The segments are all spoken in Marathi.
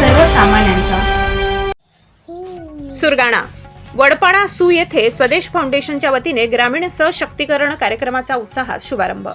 सर्वसामान्यांचा. सुरगाणा. वडपाडा सू येथे स्वदेश फाउंडेशनच्या वतीने ग्रामीण सशक्तीकरण कार्यक्रमाचा उत्साहात शुभारंभ.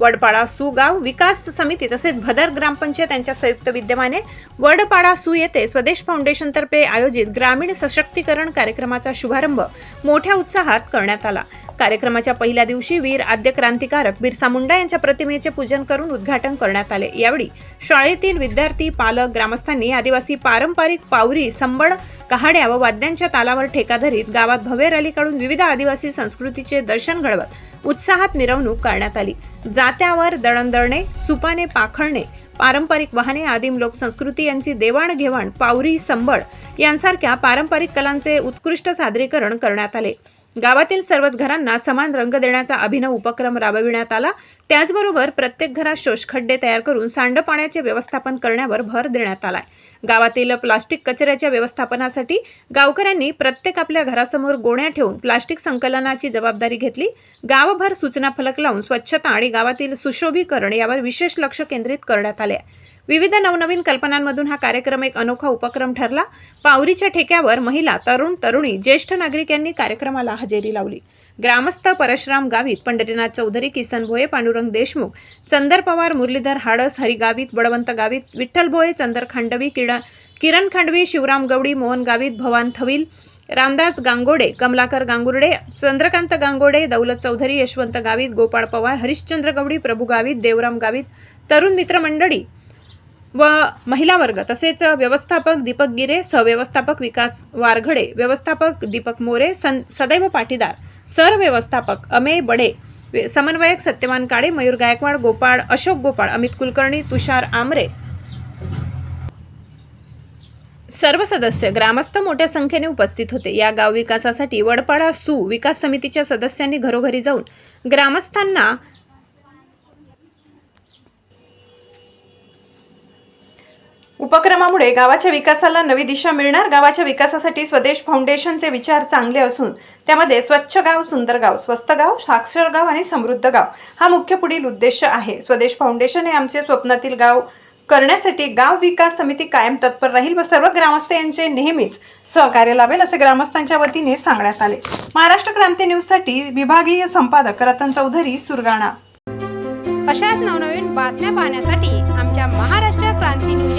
वडपाडा सुगाव विकास समिती तसेच भदर ग्रामपंचायत यांच्या संयुक्त विद्यमाने वडपाडा सु येथे स्वदेश फाउंडेशनतर्फे आयोजित ग्रामीण सशक्तीकरण कार्यक्रमाचा शुभारंभ मोठ्या उत्साहात करण्यात आला. कार्यक्रमाच्या पहिल्या दिवशी वीर आद्य क्रांतिकारक बिरसा मुंडा यांच्या प्रतिमेचे पूजन करून उद्घाटन करण्यात आले. यावेळी शाळेतील विद्यार्थी पालक ग्रामस्थांनी आदिवासी पारंपरिक पावरी संबळ कहाड्या व वाद्यांच्या तालावर ठेका धरीत गावात भव्य रॅली काढून विविध आदिवासी संस्कृतीचे दर्शन घडवत उत्साहात मिरवणूक करण्यात आली. जात्यावर दळणदळणे सुपाने पाखळणे पारंपरिक वाहने आदिम लोक संस्कृती यांची देवाणघेवाण पावरी संबळ यांसारख्या पारंपरिक कलांचे उत्कृष्ट सादरीकरण करण्यात आले. गावातील सर्वच घरांना समान रंग देण्याचा अभिनव उपक्रम राबविण्यात आला. त्याचबरोबर प्रत्येक घरात शोषखड्डे तयार करून सांडपाण्याचे व्यवस्थापन करण्यावर भर देण्यात आलाय. गावातील प्लास्टिक कचऱ्याच्या व्यवस्थापनासाठी गावकऱ्यांनी प्रत्येक आपल्या घरासमोर गोण्या ठेवून प्लास्टिक संकलनाची जबाबदारी घेतली. गावभर सूचना फलक लावून स्वच्छता आणि गावातील सुशोभीकरण यावर विशेष लक्ष केंद्रित करण्यात आले. आहे. विविध नवनवीन कल्पनांमधून हा कार्यक्रम एक अनोखा उपक्रम ठरला पावरीच्या ठेक्यावर महिला तरुण तरुणी ज्येष्ठ नागरिक यांनी कार्यक्रमाला हजेरी लावली ग्रामस्थ परशुराम गावित पंढरीनाथ चौधरी किसन भोये पांडुरंग देशमुख चंदर पवार मुरलीधर हाडस हरी गावित बळवंत गावित विठ्ठल भोये चंदर खांडवी किडा किरण खांडवी शिवराम गवडी मोहन गावित भवान थविल रामदास गांगोडे कमलाकर गांगुर्डे चंद्रकांत गांगोडे दौलत चौधरी यशवंत गावित गोपाळ पवार हरिश्चंद्र गवडी प्रभू गावित देवराम गावित तरुण मित्रमंडळी व महिला वर्ग तसेच व्यवस्थापक दीपक गिरे सहव्यवस्थापक विकास वारघडे व्यवस्थापक दीपक मोरे सन सदैव पाटीदार सरव्यवस्थापक अमेय बडे वे- समन्वयक सत्यवान काळे मयूर गायकवाड गोपाळ अशोक गोपाळ अमित कुलकर्णी तुषार आमरे. सर्व सदस्य ग्रामस्थ मोठ्या संख्येने उपस्थित होते. या गाव विकासासाठी वडपाडा सु विकास समितीच्या सदस्यांनी घरोघरी जाऊन ग्रामस्थांना उपक्रमामुळे गावाच्या विकासाला नवी दिशा मिळणार. गावाच्या विकासासाठी स्वदेश फाउंडेशनचे विचार चांगले असून त्यामध्ये स्वच्छ गाव सुंदर गाव स्वस्त गाव साक्षर गाव आणि समृद्ध गाव हा मुख्य पुढील उद्देश आहे. स्वदेश फाउंडेशन हे आमचे स्वप्नातील गाव करण्यासाठी गाव विकास समिती कायम तत्पर राहील व सर्व ग्रामस्थ यांचे नेहमीच सहकार्य लाभेल असे ग्रामस्थांच्या वतीने सांगण्यात आले. महाराष्ट्र क्रांती न्यूजसाठी विभागीय संपादक रतन चौधरी सुरगाणा. अशाच नवनवीन बातम्या पाहण्यासाठी आमच्या महाराष्ट्र क्रांती न्यूज